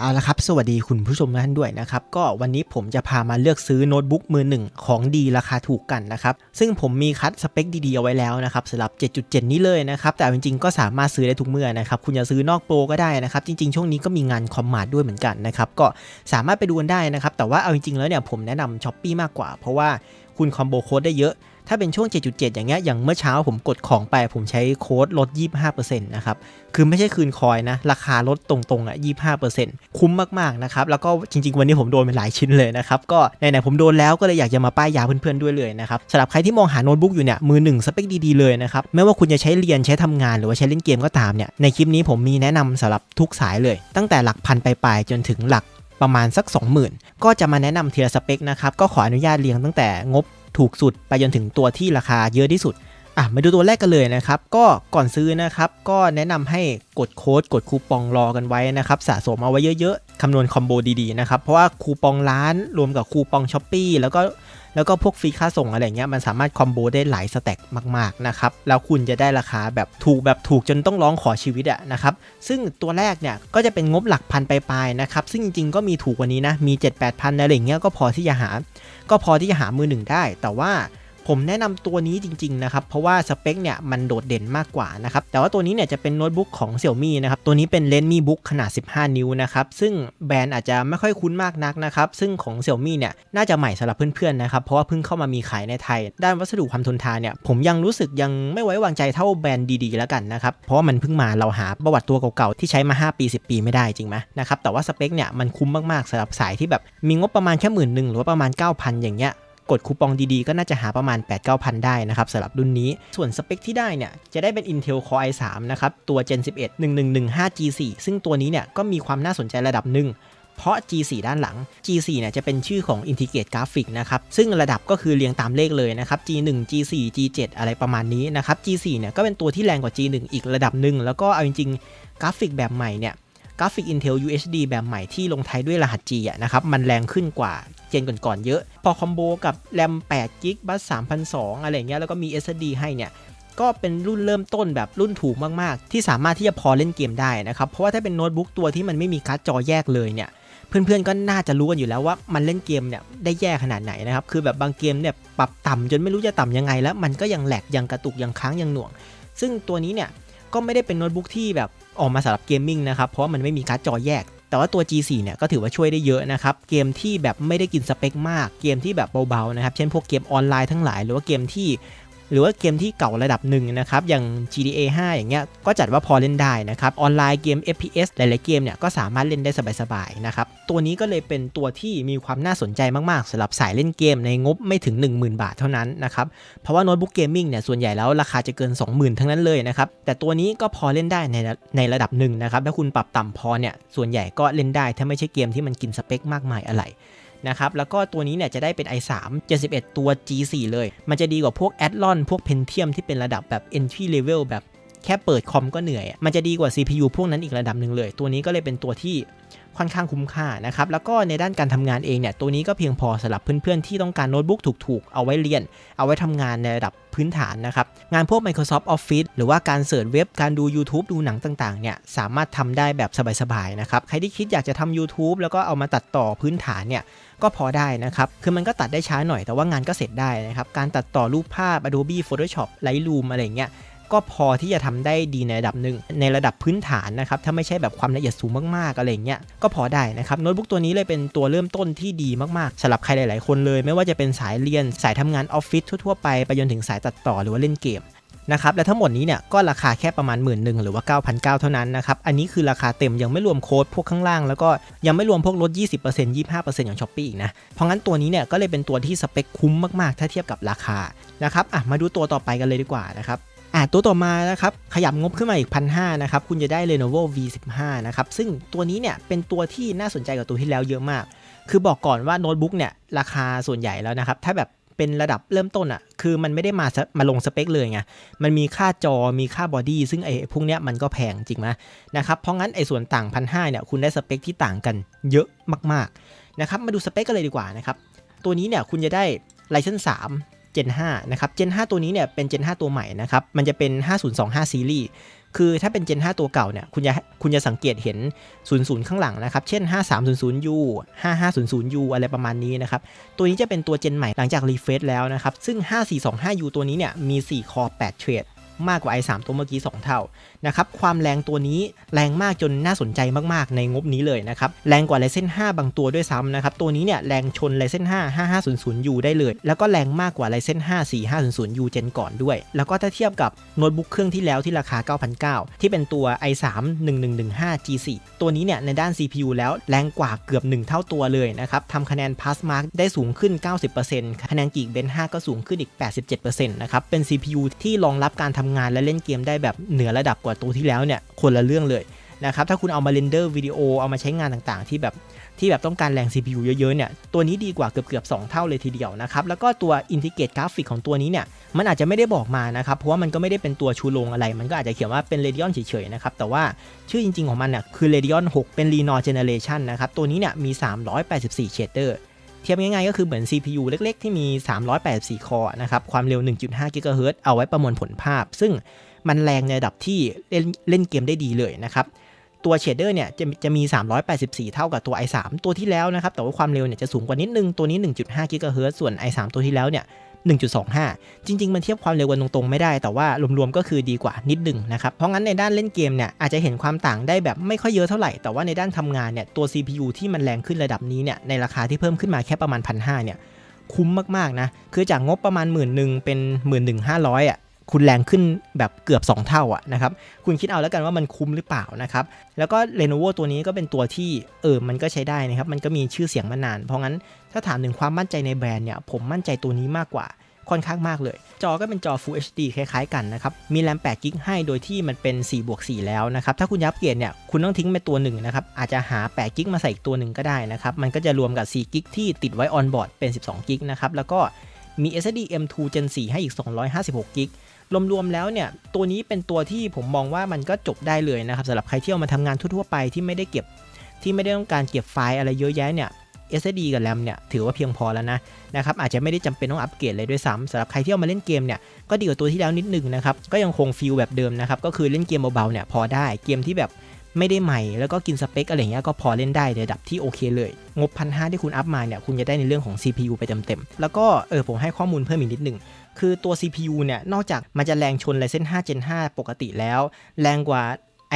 เอาละครับ สวัสดีคุณผู้ชมท่านด้วยนะครับ ก็วันนี้ผมจะพามาเลือกซื้อโน้ตบุ๊กมือหนึ่งของดีราคาถูกกันนะครับ ซึ่งผมมีคัดสเปคดีๆเอาไว้แล้วนะครับสำหรับ 7.7 นี้เลยนะครับ แต่จริงๆก็สามารถซื้อได้ทุกเมื่อนะครับ คุณจะซื้อนอกโปรก็ได้นะครับ จริงๆ ช่วงนี้ก็มีงานคอมมาดด้วยเหมือนกันนะครับ ก็สามารถไปดูกันได้นะครับ แต่ว่าเอาจริงๆ แล้วเนี่ยผมแนะนำช้อปปีมากกว่า เพราะว่าคุณคอมโบโค้ดได้เยอะ ถ้าเป็นช่วง 7.7 อย่างเงี้ย อย่างเมื่อเช้าผมกดของไป ผมใช้โค้ดลด 25%นะครับ คือไม่ใช่คืนคอยนะ ราคาลดตรงๆอะ 25%คุ้มมากๆนะครับ แล้วก็จริงๆ วันนี้ผมโดนไปหลายชิ้นเลยนะครับ ก็ไหนๆผมโดนแล้วก็เลยอยากจะมาป้ายยาเพื่อนๆด้วยเลยนะครับสำหรับใครที่มองหาโน้ตบุ๊กอยู่เนี่ย มือหนึ่งสเปคดีๆเลยนะครับ ไม่ว่าคุณจะใช้เรียนใช้ทำงานหรือว่าใช้เล่นเกมก็ตามเนี่ย ในคลิปนี้ผมมีแนะนำสำหรับทุกสายเลย ตั้งแต่หลักพันไปลายๆจนถึงหลักประมาณสัก 20,000 ก็จะมาแนะนำทีละสเปคนะครับ ก็ขออนุญาตเรียงตั้งแต่งบ ถูกสุดไปจนถึงตัวที่ราคาเยอะที่สุดอะมาดูตัวแรกกันเลยนะครับ ก็ก่อนซื้อนะครับ ก็แนะนำให้กดโค้ดกดคูปองรอกันไว้นะครับ สะสมเอาไว้เยอะๆคำนวณคอมโบดีๆนะครับ เพราะว่าคูปองร้านรวมกับคูปองช้อปปีแล้วก็ แล้วก็พวกฟรีค่าส่งอะไรเงี้ยมันสามารถคอมโบได้หลายสเต็กมากๆนะครับแล้วคุณจะได้ราคาแบบถูกแบบถูกจนต้องร้องขอชีวิตอะนะครับซึ่งตัวแรกเนี่ยก็จะเป็นงบหลักพันไปลายๆนะครับซึ่งจริงๆก็มีถูกกว่านี้นะมี 7 8 0 0 0อะไรเงี้ยก็พอที่จะหา ก็พอที่จะหามือหนึ่งได้ แต่ว่า ผมแนะนำตัวนี้จริงๆนะครับเพราะว่าสเปคเนี่ยมันโดดเด่นมากกว่านะครับแต่ว่าตัวนี้เนี่ยจะเป็นโน้ตบุ๊กของ Xiaomi นะครับตัวนี้เป็น Redmi Book ขนาด 15 นิ้วนะครับซึ่งแบรนด์อาจจะไม่ค่อยคุ้นมากนักนะครับซึ่งของ Xiaomi เนี่ยน่าจะใหม่สำหรับเพื่อนๆนะครับเพราะว่าเพิ่งเข้ามามีขายในไทย ด้านวัสดุความทนทานเนี่ยผมยังรู้สึกยังไม่ไว้วางใจเท่าแบรนด์ดีๆแล้วกันนะครับเพราะว่ามันเพิ่งมาเราหาประวัติตัวเก่าๆที่ใช้มา 5 ปี 10 ปีไม่ได้จริงไหมนะครับแต่ว่าสเปคเนี่ยมันคุ้มมากๆสำหรับสายที่แบบมีงบประมาณแค่หมื่นหนึ่งหรือว่าประมาณ 9,000 อย่างเงี้ย กดคูปองดีๆ ก็น่าจะหาประมาณ 8-9,000 ได้นะครับสำหรับรุ่นนี้ ส่วนสเปคที่ได้เนี่ยจะได้เป็น Intel Core i3 นะครับตัว Gen 11 1115 G4 ซึ่งตัวนี้เนี่ยก็มีความน่าสนใจระดับหนึ่งเพราะ G4 ด้านหลัง G4 เนี่ยจะเป็นชื่อของ Integrate Graphic นะครับ ซึ่งระดับก็คือเรียงตามเลขเลยนะครับ G1 G4 G7 อะไรประมาณนี้นะครับ G4 เนี่ยก็เป็นตัวที่แรงกว่า G1 อีกระดับหนึ่ง แล้วก็เอาจริงๆ กราฟิกแบบใหม่เนี่ย กราฟิก Intel UHD แบบใหม่ที่ลงท้ายด้วยรหัส G อะนะครับ มันแรงขึ้นกว่าเจนก่อนๆเยอะ พอคอมโบกับแรม8 g b บัส3,200อะไรเงี้ยแล้วก็มี SSD ให้เนี่ยก็เป็นรุ่นเริ่มต้นแบบรุ่นถูกมากๆ ที่สามารถที่จะพอเล่นเกมได้นะครับ เพราะว่าถ้าเป็นโน้ตบุ๊กตัวที่มันไม่มีการ์ดจอแยกเลยเนี่ย เพื่อนๆก็น่าจะรู้กันอยู่แล้วว่ามันเล่นเกมเนี่ยได้แย่ขนาดไหนนะครับ คือแบบบางเกมเนี่ยปรับต่ำจนไม่รู้จะต่ำยังไงแล้ว มันก็ยังแหลกยังกระตุกยังค้างยังหน่วง ซึ่งตัวนี้เนี่ยก็ไม่ได้เป็นโน้ตบุ๊กที่แบบ ออกมาสำหรับเกมมิ่งนะครับ เพราะมันไม่มีการ์ดจอแยก แต่ว่าตัว G4 เนี่ยก็ถือว่าช่วยได้เยอะนะครับ เกมที่แบบไม่ได้กินสเปคมาก เกมที่แบบเบาๆนะครับ เช่นพวกเกมออนไลน์ทั้งหลาย หรือว่าเกมที่ หรือว่าเกมที่เก่าระดับหนึ่งนะครับ อย่าง GTA 5 อย่างเงี้ย ก็จัดว่าพอเล่นได้นะครับ ออนไลน์เกม FPS หลายๆเกมเนี่ย ก็สามารถเล่นได้สบายๆนะครับ ตัวนี้ก็เลยเป็นตัวที่มีความน่าสนใจมากๆสำหรับสายเล่นเกมในงบไม่ถึง 10,000 บาทเท่านั้นนะครับ เพราะว่าโน้ตบุ๊กเกมมิ่งเนี่ย ส่วนใหญ่แล้วราคาจะเกิน 20,000 ทั้งนั้นเลยนะครับ แต่ตัวนี้ก็พอเล่นได้ในในระดับหนึ่งนะครับ ถ้าคุณปรับต่ำพอเนี่ย ส่วนใหญ่ก็เล่นได้ ถ้าไม่ใช่เกมที่มันกินสเปคมากมายอะไร นะครับ แล้วก็ตัวนี้เนี่ยจะได้เป็น i3 71 ตัว G4 เลย มันจะดีกว่าพวก a d l o n พวก Pentium ที่เป็นระดับแบบ entry level แบบแค่เปิดคอมก็เหนื่อย มันจะดีกว่า CPU พวกนั้นอีกระดับหนึ่งเลย ตัวนี้ก็เลยเป็นตัวที่ ค่อนข้างคุ้มค่านะครับแล้วก็ในด้านการทำงานเองเนี่ยตัวนี้ก็เพียงพอสำหรับเพื่อนๆที่ต้องการโน้ตบุ๊กถูกๆ เอาไว้เรียน เอาไว้ทำงานในระดับพื้นฐานนะครับ งานพวก Microsoft Office หรือว่าการเสิร์ชเว็บการดู YouTube ดูหนังต่างๆเนี่ยสามารถทำได้แบบสบายๆนะครับใครที่คิดอยากจะทำ YouTube แล้วก็เอามาตัดต่อพื้นฐานเนี่ยก็พอได้นะครับ คือมันก็ตัดได้ช้าหน่อยแต่ว่างานก็เสร็จได้นะครับ การตัดต่อรูปภาพ Adobe Photoshop Lightroom อะไรเงี้ย ก็พอที่จะทำได้ดีในระดับหนึ่งในระดับพื้นฐานนะครับถ้าไม่ใช่แบบความละเอียดสูงมากๆอะไรเงี้ยก็พอได้นะครับโน้ตบุ๊กตัวนี้เลยเป็นตัวเริ่มต้นที่ดีมากๆสำหรับใครหลาย ๆ คนเลย ไม่ว่าจะเป็นสายเรียนสายทำงานออฟฟิศทั่วๆไปไปจนถึงสายตัดต่อหรือว่าเล่นเกมนะครับและทั้งหมดนี้เนี่ยก็ราคาแค่ประมาณหมื่นหนึ่งหรือว่า 9,900 เท่านั้นนะครับ อันนี้คือราคาเต็มยังไม่รวมโค้ดพวกข้างล่าง แล้วก็ยังไม่รวมพวกลด 20% 25%อย่างช้อปปี้อีกนะ เพราะงั้นตัวนี้เนี่ยก็เลยเป็นตัวที่สเปคคุ้มมากๆ ถ้าเทียบกับราคานะครับอะมาดูตัวต่อไปกันเลยดีกว่านะครับ อะตัวต่อมานะครับขยับงบขึ้นมาอีกพันหนะครับคุณจะได้ Lenovo V15 นะครับซึ่งตัวนี้เนี่ยเป็นตัวที่น่าสนใจกับตัวที่แล้วเยอะมาก คือบอกก่อนว่าโน้ตบุ๊กเนี่ยราคาส่วนใหญ่แล้วนะครับถ้าแบบเป็นระดับเริ่มต้นอะ่ะ คือมันไม่ได้มามาลงสเปคเลยไง มันมีค่าจอ มีค่าบอดี้ ซึ่งไอ้พวกเนี้ยมันก็แพงจริงไหมนะครับ เพราะงั้นไอ้ส่วนต่างพันห้าเนี่ย คุณได้สเปคที่ต่างกันเยอะมากๆ นะครับ มาดูสเปคกันเลยดีกว่านะครับ ตัวนี้เนี่ยคุณจะได้ Ryzen 3 Gen 5 นะครับ Gen 5 ตัวนี้เนี่ยเป็น Gen 5 ตัวใหม่นะครับ มันจะเป็น 5025 ซีรีส์ คือถ้าเป็น Gen 5 ตัวเก่าเนี่ย คุณจะคุณจะสังเกตเห็น 00 ข้างหลังนะครับ เช่น 5300U 5500U อะไรประมาณนี้นะครับ ตัวนี้จะเป็นตัว Gen ใหม่หลังจากรีเฟซแล้วนะครับ ซึ่ง 5425U ตัวนี้เนี่ยมี 4 คอ 8 เทรด มากกว่า i3 ตัวเมื่อกี้ 2 เท่านะครับความแรงตัวนี้แรงมากจนน่าสนใจมากๆ ในงบนี้เลยนะครับแรงกว่า Ryzen 5 บางตัวด้วยซ้ำนะครับตัวนี้เนี่ยแรงชน Ryzen 5 5500U ได้เลย แล้วก็แรงมากกว่า Ryzen 5 4500U เจนก่อนด้วย แล้วก็ถ้าเทียบกับโน้ตบุ๊กเครื่องที่แล้วที่ราคา 9,900 ที่เป็นตัว i3 1115 G4 ตัวนี้เนี่ยในด้าน CPU แล้วแรงกว่าเกือบ 1 เท่าตัวเลยนะครับทำคะแนน Pass Mark ได้สูงขึ้น 90%คะแนน Geekbench 5 ก็สูงขึ้นอีก 87%นะครับเป็น CPU ที่รองรับการทำงานและเล่นเกมได้แบบเหนือระดับกว่าตัวที่แล้วเนี่ยคนละเรื่องเลยนะครับถ้าคุณเอามาเรนเดอร์วิดีโอเอามาใช้งานต่างๆ ที่แบบที่แบบต้องการแรง CPU เยอะๆเนี่ยตัวนี้ดีกว่าเกือบๆ2เท่าเลยทีเดียวนะครับแล้วก็ตัวอินทิเกตกราฟิกของตัวนี้เนี่ยมันอาจจะไม่ได้บอกมานะครับ เพราะว่ามันก็ไม่ได้เป็นตัวชูโรงอะไร มันก็อาจจะเขียนว่าเป็น Radeon เฉยๆนะครับ แต่ว่าชื่อจริงๆของมันเนี่ยคือ Radeon 6 เป็น Reno Generation นะครับตัวนี้เนี่ยมี 384 shader เทียบง่ายๆ ก็คือเหมือน CPU เล็กๆ ที่มี 384 คอนะครับ ความเร็ว 1.5 GHz เอาไว้ประมวลผลภาพ ซึ่งมันแรงในระดับที่เล่นเล่นเกมได้ดีเลยนะครับตัวเชดเดอร์เนี่ยจะจะมี 384 เท่ากับตัว i3 ตัวที่แล้วนะครับ แต่ว่าความเร็วเนี่ยจะสูงกว่านิดนึง ตัวนี้ 1.5 GHz ส่วน i3 ตัวที่แล้วเนี่ย 1.25 จริง ๆ มันเทียบความเร็วกันตรงๆ ไม่ได้ แต่ว่ารวมๆ ก็คือดีกว่านิดนึงนะครับ เพราะงั้นในด้านเล่นเกมเนี่ยอาจจะเห็นความต่างได้แบบไม่ค่อยเยอะเท่าไหร่ แต่ว่าในด้านทำงานเนี่ยตัว CPU ที่มันแรงขึ้นระดับนี้เนี่ยในราคาที่เพิ่มขึ้นมาแค่ประมาณ1,500เนี่ยคุ้มมากๆนะ คือจากงบประมาณหมื่นหนึ่งเป็นหมื่นหนึ่งห้าร้อยอะ คุณแรงขึ้นแบบเกือบ 2 เท่าอะนะครับ คุณคิดเอาแล้วกันว่ามันคุ้มหรือเปล่านะครับ แล้วก็ Lenovo ตัวนี้ก็เป็นตัวที่เออมันก็ใช้ได้นะครับ มันก็มีชื่อเสียงมานาน เพราะงั้นถ้าถามถึงความมั่นใจในแบรนด์เนี่ย ผมมั่นใจตัวนี้มากกว่าค่อนข้างมากเลย จอก็เป็นจอ Full HD คล้ายๆกันนะครับ มีแรม8กิกให้โดยที่มันเป็น4บวก4แล้วนะครับ ถ้าคุณยับเกียรเนี่ย คุณต้องทิ้งไปตัวหนึ่งนะครับ อาจจะหา8กิกมาใส่อีกตัวหนึ่งก็ได้นะครับ มันก็จะรวมกับ4กิกที่ติดไว้ออนบอร์ดเป็น 12กิกนะครับ แล้วก็มี SSD M2 Gen 4 ให้อีก 256กิก รวมๆแล้วเนี่ยตัวนี้เป็นตัวที่ผมมองว่ามันก็จบได้เลยนะครับสำหรับใครที่เอามาทำงานทั่วๆไปที่ไม่ได้เก็บที่ไม่ได้ต้องการเก็บไฟล์อะไรเยอะแยะเนี่ย SSD กับ RAM เนี่ยถือว่าเพียงพอแล้วนะนะครับอาจจะไม่ได้จำเป็นต้องอัปเกรดเลยด้วยซ้ำสำหรับใครที่เอามาเล่นเกมเนี่ยก็ดีกว่าตัวที่แล้วนิดนึงนะครับก็ยังคงฟีลแบบเดิมนะครับก็คือเล่นเกมเบาๆเนี่ยพอได้เกมที่แบบไม่ได้ใหม่แล้วก็กินสเปคอะไรเงี้ยก็พอเล่นได้ในระดับที่โอเคเลย งบพันห้าที่คุณอัพมาเนี่ยคุณจะได้ในเรื่องของ CPU ไปเต็มๆ แล้วก็เออผมให้ข้อมูลเพิ่มอีกนิดนึง คือตัว CPU เนี่ย นอกจากมันจะแรงชน Ryzen 5 Gen 5 ปกติแล้ว แรงกว่า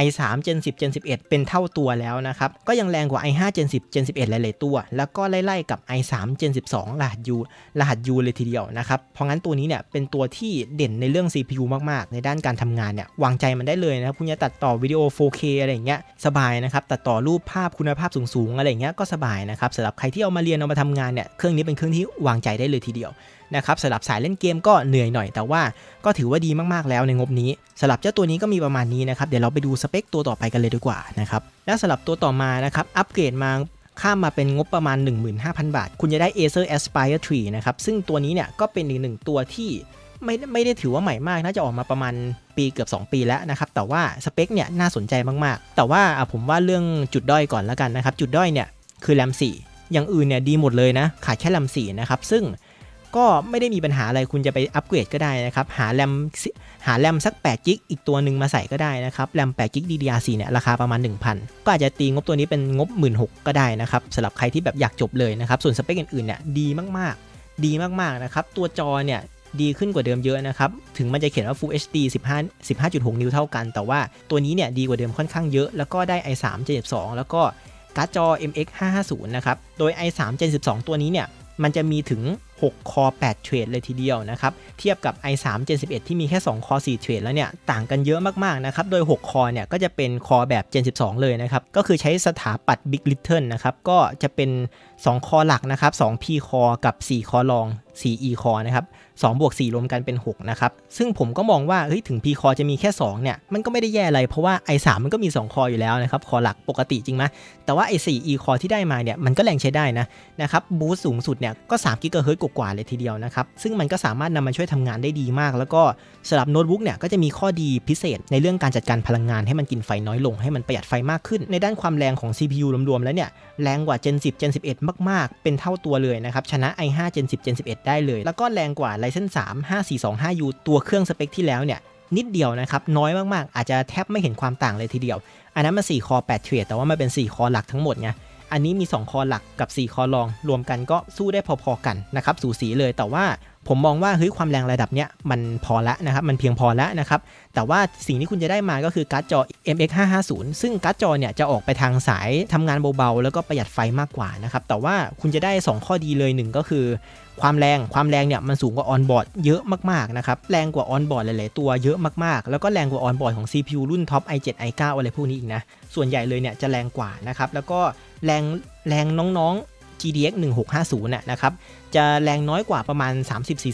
i3 Gen 10 Gen 11 เป็นเท่าตัวแล้วนะครับ ก็ยังแรงกว่า i5 Gen 10 Gen 11 หลาย ๆ ตัว แล้วก็ไล่ ๆ กับ i3 Gen 12 รหัส U รหัส U เลยทีเดียวนะครับ เพราะงั้นตัวนี้เนี่ยเป็นตัวที่เด่นในเรื่อง CPU มาก ๆ ในด้านการทำงานเนี่ยวางใจมันได้เลยนะครับคุณจะตัดต่อวิดีโอ 4K อะไรอย่างเงี้ยสบายนะครับ ตัดต่อรูปภาพคุณภาพสูง ๆ อะไรอย่างเงี้ยก็สบายนะครับสำหรับใครที่เอามาเรียนเอามาทำงานเนี่ยเครื่องนี้เป็นเครื่องที่วางใจได้เลยทีเดียว นะครับสำหรับสายเล่นเกมก็เหนื่อยหน่อย แต่ว่าก็ถือว่าดีมากๆแล้วในงบนี้สำหรับเจ้าตัวนี้ก็มีประมาณนี้นะครับเดี๋ยวเราไปดูสเปคตัวต่อไปกันเลยดีกว่านะครับและสำหรับตัวต่อมานะครับอัปเกรดมาข้ามมาเป็นงบประมาณ 15,000 บาท คุณจะได้ Acer Aspire 3นะครับซึ่งตัวนี้เนี่ยก็เป็นอีกหนึ่งตัวที่ไม่ไม่ได้ถือว่าใหม่มาก น่าจะออกมาประมาณปีเกือบ 2 ปีแล้วนะครับ แต่ว่าสเปคเนี่ยน่าสนใจมากๆ แต่ว่าผมว่าเรื่องจุดด้อยก่อนแล้วกันนะครับ จุดด้อยเนี่ยคือแรม4อย่างอื่นเนี่ยดีหมดเลยนะ ขาดแค่แรม4นะครับ ซึ่ง ก็ไม่ได้มีปัญหาอะไรคุณจะไปอัปเกรดก็ได้นะครับ หาแรมหาแรมสัก8กิกอีกตัวหนึ่งมาใส่ก็ได้นะครับแรม8กิก DDR4 เนี่ยราคาประมาณ 1,000 ก็อาจจะตีงบตัวนี้เป็นงบ 16,000ก็ได้นะครับสำหรับใครที่แบบอยากจบเลยนะครับ ส่วนสเปคอื่นๆเนี่ยดีมากๆ ดีมากๆนะครับ ตัวจอเนี่ยดีขึ้นกว่าเดิมเยอะนะครับ ถึงมันจะเขียนว่า Full HD 15 15.6 นิ้วเท่ากัน แต่ว่าตัวนี้เนี่ยดีกว่าเดิมค่อนข้างเยอะ แล้วก็ได้ i3 Gen 12แล้วก็การ์ดจอ MX 550นะครับ โดย i3 Gen 12ตัวนี้เนี่ย มันจะมีถึง 6 คอ 8 เทรดเลยทีเดียวนะครับ เทียบกับ i3 Gen 11ที่มีแค่ 2 คอ 4 เทรดแล้วเนี่ย ต่างกันเยอะมากๆนะครับ โดย 6 คอเนี่ยก็จะเป็นคอแบบ Gen 12 เลยนะครับ ก็คือใช้สถาปัตย์ Big Little นะครับ ก็จะเป็น 2 คอหลักนะครับ 2 P คอกับ 4 คอรอง 4 E คอนะครับ2บวก4รวมกันเป็น 6 นะครับ ซึ่งผมก็มองว่าเฮ้ยถึง P คอจะมีแค่ 2 เนี่ย มันก็ไม่ได้แย่อะไร เพราะว่า i3 มันก็มี2คออยู่แล้วนะครับ คอหลักปกติจริงไหมแต่ว่าไอ้ 4 E คอที่ได้มาเนี่ย มันก็แรงใช้ได้นะนะครับบูสต์สูงสุดเนี่ยก็3กิกะเฮิรตซ์กว่าเลยทีเดียวนะครับ ซึ่งมันก็สามารถนำมาช่วยทำงานได้ดีมาก แล้วก็สำหรับโน้ตบุ๊กเนี่ยก็จะมีข้อดีพิเศษในเรื่องการจัดการพลังงานให้มันกินไฟน้อยลงให้มันประหยัดไฟมากขึ้น ในด้านความแรงของ CPU รวมๆแล้วเนี่ยแรงกว่า Gen 10 Gen 11 มาก ๆ เป็นเท่าตัวเลยนะครับชนะ i5 Gen 10 Gen 11ได้เลย แล้วก็แรงกว่า Ryzen 3 5425U ตัวเครื่องสเปคที่แล้วเนี่ยนิดเดียวนะครับ น้อยมากๆ อาจจะแทบไม่เห็นความต่างเลยทีเดียว อันนั้นมัน4คอ8เทรดแต่ว่ามันเป็น 4 คอหลักทั้งหมดไงอันนี้มี 2 คอหลักกับ 4 คอรอง รวมกันก็สู้ได้พอๆกันนะครับ สูสีเลยแต่ว่า ผมมองว่าเฮ้ยความแรงระดับเนี้ยมันพอละนะครับมันเพียงพอล้วนะครับแต่ว่าสิ่งที่คุณจะได้มาก็คือการ์ดจอ MX 550ซึ่งการ์ดจอเนี่ยจะออกไปทางสายทำงานเบาๆ แล้วก็ประหยัดไฟมากกว่านะครับแต่ว่าคุณจะได้ 2 ข้อดีเลยหนึ่งก็คือ ความแรงความแรงเนี่ยมันสูงกว่าออนบอร์ดเยอะมากๆนะครับแรงกว่าออนบอร์ดหลายๆตัวเยอะมากๆ แล้วก็แรงกว่าออนบอร์ดของ CPU รุ่นท็อป i7 i9 อะไรพวกนี้อีกนะส่วนใหญ่เลยเนี่ยจะแรงกว่านะครับแล้วก็แรงแรงน้องๆ GDX 1650น่ะนะครับ จะแรงน้อยกว่าประมาณ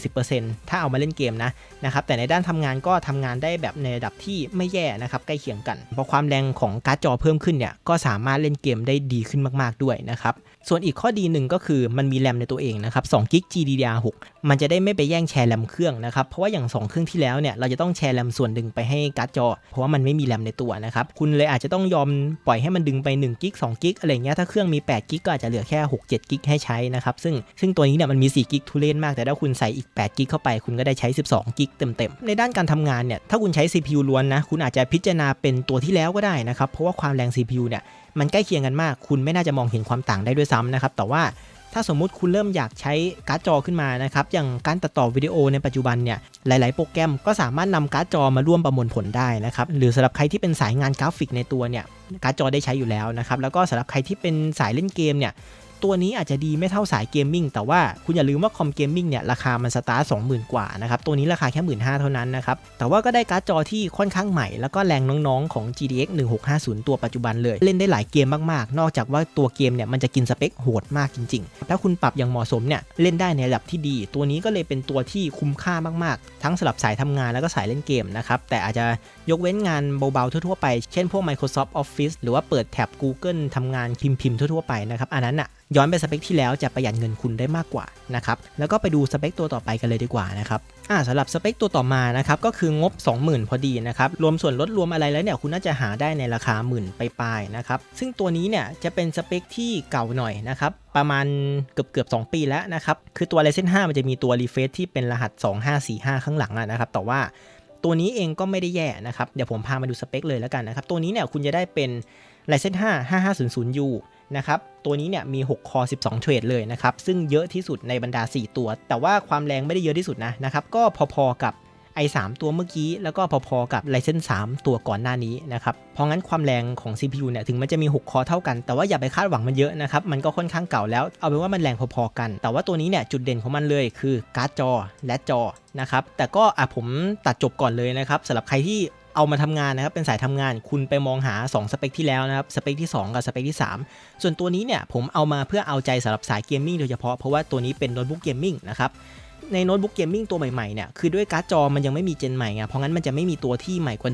30-40%ถ้าเอามาเล่นเกมนะนะครับแต่ในด้านทำงานก็ทำงานได้แบบในระดับที่ไม่แย่นะครับใกล้เคียงกันเพราะความแรงของการ์ดจอเพิ่มขึ้นเนี่ยก็สามารถเล่นเกมได้ดีขึ้นมาก ๆด้วยนะครับส่วนอีกข้อดีหนึ่งก็คือมันมีแรมในตัวเองนะครับ2 g b GDDR6 มันจะได้ไม่ไปแย่งแชร์แรมเครื่องนะครับเพราะว่าอย่าง 2 เครื่องที่แล้วเนี่ยเราจะต้องแชร์แรมส่วนหนึ่งไปให้การ์ดจอ เพราะว่ามันไม่มีแรมในตัวนะครับคุณเลยอาจจะต้องยอมปล่อยให้มันดึงไป1 g b 2 g b อะไรเงี้ยถ้าเครื่องมี8 g b ก็อาจจะเหลือแค่6 7 g b ให้ใช้นะครับซึ่งซึ่งตัวนี้เนี่ยมันมี4 g b ทุเรศมาก แต่ถ้าคุณใส่อีก8 g b เข้าไป คุณก็ได้ใช้ 12 g b เต็มๆ ในด้านการทำงานเนี่ย ถ้าคุณใช้ CPU ล้วนนะ คุณอาจจะพิจารณาเป็นตัวที่แล้วก็ได้นะครับ เพราะว่าความแรง CPU เนี่ย มันใกล้เคียงกันมาก คุณไม่น่าจะมองเห็นความต่างได้ด้วยซ้ำนะครับ แต่ว่าถ้าสมมุติคุณเริ่มอยากใช้การ์ดจอขึ้นมานะครับ อย่างการตัดต่อวิดีโอในปัจจุบันเนี่ย หลาย ๆ โปรแกรมก็สามารถนำการ์ดจอมาร่วมประมวลผลได้นะครับ หรือสำหรับใครที่เป็นสายงานกราฟิกในตัวเนี่ย การ์ดจอได้ใช้อยู่แล้วนะครับ แล้วก็สำหรับใครที่เป็นสายเล่นเกมเนี่ย ตัวนี้อาจจะดีไม่เท่าสายเกมมิ่งแต่ว่าคุณอย่าลืมว่าคอมเกมมิ่งเนี่ยราคามันสตาร์ทสองหมื่นกว่านะครับ ตัวนี้ราคาแค่หมื่นห้าเท่านั้นนะครับ แต่ว่าก็ได้การ์ดจอที่ค่อนข้างใหม่ แล้วก็แรงน้องๆของ GTX 1650 ตัวปัจจุบันเลย เล่นได้หลายเกมมากๆ นอกจากว่าตัวเกมเนี่ยมันจะกินสเปคโหดมากจริงๆ ถ้าคุณปรับอย่างเหมาะสมเนี่ยเล่นได้ในระดับที่ดี ตัวนี้ก็เลยเป็นตัวที่คุ้มค่ามากๆ ทั้งสำหรับสายทำงานแล้วก็สายเล่นเกมนะครับแต่อาจจะ ยกเว้นงานเบาๆทั่วๆไป เช่นพวก Microsoft Office หรือว่าเปิดแท็บ Google ทำงานพิมพ์ๆทั่วๆไปนะครับ อันนั้นอะย้อนไปสเปคที่แล้วจะประหยัดเงินคุณได้มากกว่านะครับ แล้วก็ไปดูสเปคตัวต่อไปกันเลยดีกว่านะครับอ่าสำหรับสเปคตัวต่อมานะครับก็คืองบ 20,000 พอดีนะครับ รวมส่วนลดรวมอะไรแล้วเนี่ยคุณน่าจะหาได้ในราคาหมื่นไปลายๆนะครับ ซึ่งตัวนี้เนี่ยจะเป็นสเปคที่เก่าหน่อยนะครับ ประมาณเกือบเกือบ2ปีแล้วนะครับ คือตัว Ryzen 5 มันจะมีตัวรีเฟซที่เป็นรหัส 2545 ข้างหลังนะครับแต่ว่า ตัวนี้เองก็ไม่ได้แย่นะครับ เดี๋ยวผมพามาดูสเปคเลยแล้วกันนะครับ ตัวนี้เนี่ยคุณจะได้เป็นไลเซน5 5500U นะครับ ตัวนี้เนี่ยมี 6 คอ 12 เทรดเลยนะครับ ซึ่งเยอะที่สุดในบรรดา 4 ตัว แต่ว่าความแรงไม่ได้เยอะที่สุดนะนะครับ ก็พอๆกับ i3 ตัวเมื่อกี้ แล้วก็พอๆกับ Ryzen 3 ตัวก่อนหน้านี้นะครับ เพราะงั้นความแรงของ CPU เนี่ยถึงมันจะมี 6 คอเท่ากัน แต่ว่าอย่าไปคาดหวังมันเยอะนะครับ มันก็ค่อนข้างเก่าแล้ว เอาเป็นว่ามันแรงพอๆกัน แต่ว่าตัวนี้เนี่ยจุดเด่นของมันเลยคือการ์ดจอและจอนะครับ แต่ก็อะผมตัดจบก่อนเลยนะครับสำหรับใครที่ เอามาทำงานนะครับเป็นสายทำงานคุณไปมองหา 2 สเปคที่แล้วนะครับสเปคที่ 2 กับสเปคที่ 3 ส่วนตัวนี้เนี่ยผมเอามาเพื่อเอาใจสำหรับสายเกมมิ่งโดยเฉพาะเพราะว่าตัวนี้เป็นโน้ตบุ๊กเกมมิ่งนะครับในโน้ตบุ๊กเกมมิ่งตัวใหม่ๆเนี่ยคือด้วยการ์ดจอมันยังไม่มีเจนใหม่ไงเพราะงั้นมันจะไม่มีตัวที่ใหม่กว่า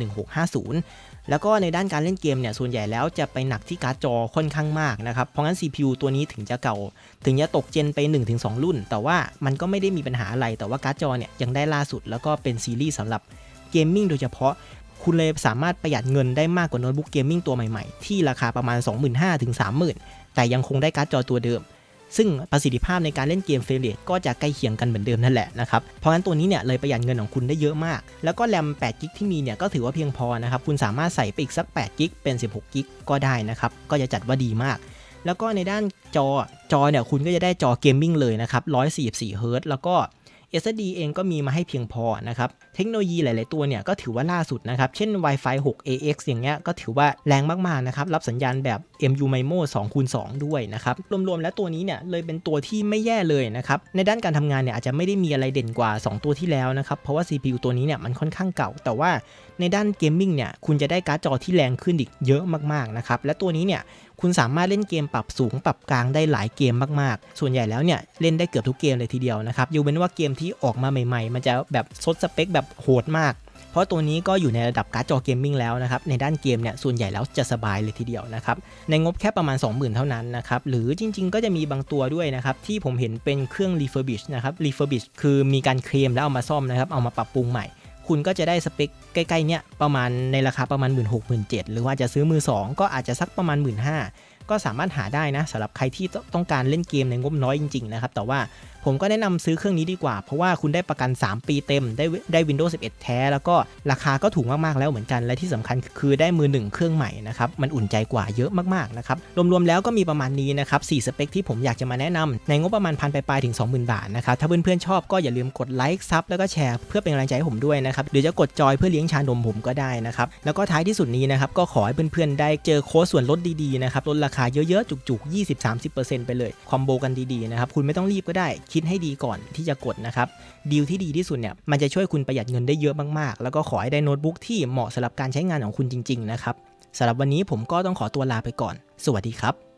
1650 แล้วก็ในด้านการเล่นเกมเนี่ยส่วนใหญ่แล้วจะไปหนักที่การ์ดจอค่อนข้างมากนะครับเพราะงั้น CPU ตัวนี้ถึงจะเก่า ถึงจะตกเจนไป 1-2 รุ่น แต่ว่ามันก็ไม่ได้มีปัญหาอะไรแต่ว่าการ์ดจอเนี่ยยังได้ล่าสุดแล้วก็เป็นซีรีส์สำหรับเกมมิ่งโดยเฉพาะ คุณเลยสามารถประหยัดเงินได้มากกว่าโน้ตบุ๊กเกมมิ่งตัวใหม่ๆ ที่ราคาประมาณ 25,000ถึง30,000 แต่ยังคงได้การ์ดจอตัวเดิม ซึ่งประสิทธิภาพในการเล่นเกมเฟรมเรทก็จะใกล้เคียงกันเหมือนเดิมนั่นแหละนะครับ เพราะงั้นตัวนี้เนี่ยเลยประหยัดเงินของคุณได้เยอะมาก แล้วก็แรม8กิกที่มีเนี่ยก็ถือว่าเพียงพอนะครับ คุณสามารถใส่ไปอีกสัก8กิกเป็น 16กิกก็ได้นะครับ ก็จะจัดว่าดีมากแล้วก็ในด้านจอจอเนี่ยคุณก็จะได้จอเกมมิ่งเลยนะครับ144 Hz แล้วก็ SSD เองก็มีมาให้เพียงพอนะครับ เทคโนโลยีหลาย ๆ ตัวเนี่ยก็ถือว่าล่าสุดนะครับ เช่น Wi-Fi 6 AX อย่างเงี้ยก็ถือว่าแรงมาก ๆ นะครับ รับสัญญาณแบบ MU MIMO 2คูณ2ด้วยนะครับ รวม ๆ แล้วตัวนี้เนี่ยเลยเป็นตัวที่ไม่แย่เลยนะครับ ในด้านการทำงานเนี่ยอาจจะไม่ได้มีอะไรเด่นกว่า 2 ตัวที่แล้วนะครับ เพราะว่า CPU ตัวนี้เนี่ยมันค่อนข้างเก่า แต่ว่าในด้านเกมมิ่งเนี่ยคุณจะได้การ์ดจอที่แรงขึ้นอีกเยอะมาก ๆ นะครับ และตัวนี้เนี่ย คุณสามารถเล่นเกมปรับสูงปรับกลางได้หลายเกมมากๆ ส่วนใหญ่แล้วเนี่ยเล่นได้เกือบทุกเกมเลยทีเดียวนะครับยูเป็นว่าเกมที่ออกมาใหม่ๆ มันจะแบบซดสเปคแบบโหดมากเพราะตัวนี้ก็อยู่ในระดับการ์ดจอเกมมิ่งแล้วนะครับ ในด้านเกมเนี่ยส่วนใหญ่แล้วจะสบายเลยทีเดียวนะครับ ในงบแค่ประมาณ 20,000 เท่านั้นนะครับ หรือจริงๆ ก็จะมีบางตัวด้วยนะครับ ที่ผมเห็นเป็นเครื่อง refurbish นะครับ refurbish คือมีการเคลมแล้วเอามาซ่อมนะครับ เอามาปรับปรุงใหม่ คุณก็จะได้สเปคใกล้ๆเนี่ยประมาณในราคาประมาณ 1 6 0 0 0 0หรือว่าจะซื้อมือ 2 ก็อาจจะสักประมาณ 1 5 0 0 0ก็สามารถหาได้นะสำหรับใครที่ต้องการเล่นเกมในงบน้อยจริงๆนะครับแต่ว่า ผมก็แนะนำซื้อเครื่องนี้ดีกว่า เพราะว่าคุณได้ประกัน 3 ปีเต็ม ได้ได้ Windows 11 แท้ แล้วก็ราคาก็ถูกมาก ๆ แล้วเหมือนกัน และที่สำคัญคือได้มือหนึ่งเครื่องใหม่นะครับ มันอุ่นใจกว่าเยอะมาก ๆ นะครับ รวม ๆ แล้วก็มีประมาณนี้นะครับ4สเปคที่ผมอยากจะมาแนะนำในงบประมาณพันปลายๆถึง 20,000 บาทนะครับ ถ้าเพื่อน ๆ ชอบก็อย่าลืมกดไลค์ซับแล้วก็แชร์เพื่อเป็นกำลังใจให้ผมด้วยนะครับหรือจะกดจอยเพื่อเลี้ยงชานมผมก็ได้นะครับแล้วก็ท้ายที่สุดนี้นะครับก็ขอให้เพื่อนๆได้เจอโค้ดส่วนลดดีๆนะครับลดราคาเยอะๆจุกๆ20-30%ไปเลยคอมโบกันดีๆนะครับคุณไม่ต้องรีบก็ได้คิดให้ดีก่อนที่จะกดนะครับดีลที่ดีที่สุดเนี่ยมันจะช่วยคุณประหยัดเงินได้เยอะมากๆ แล้วก็ขอให้ได้โน้ตบุ๊กที่เหมาะสำหรับการใช้งานของคุณจริง ๆ นะครับสำหรับวันนี้ผมก็ต้องขอตัวลาไปก่อน สวัสดีครับ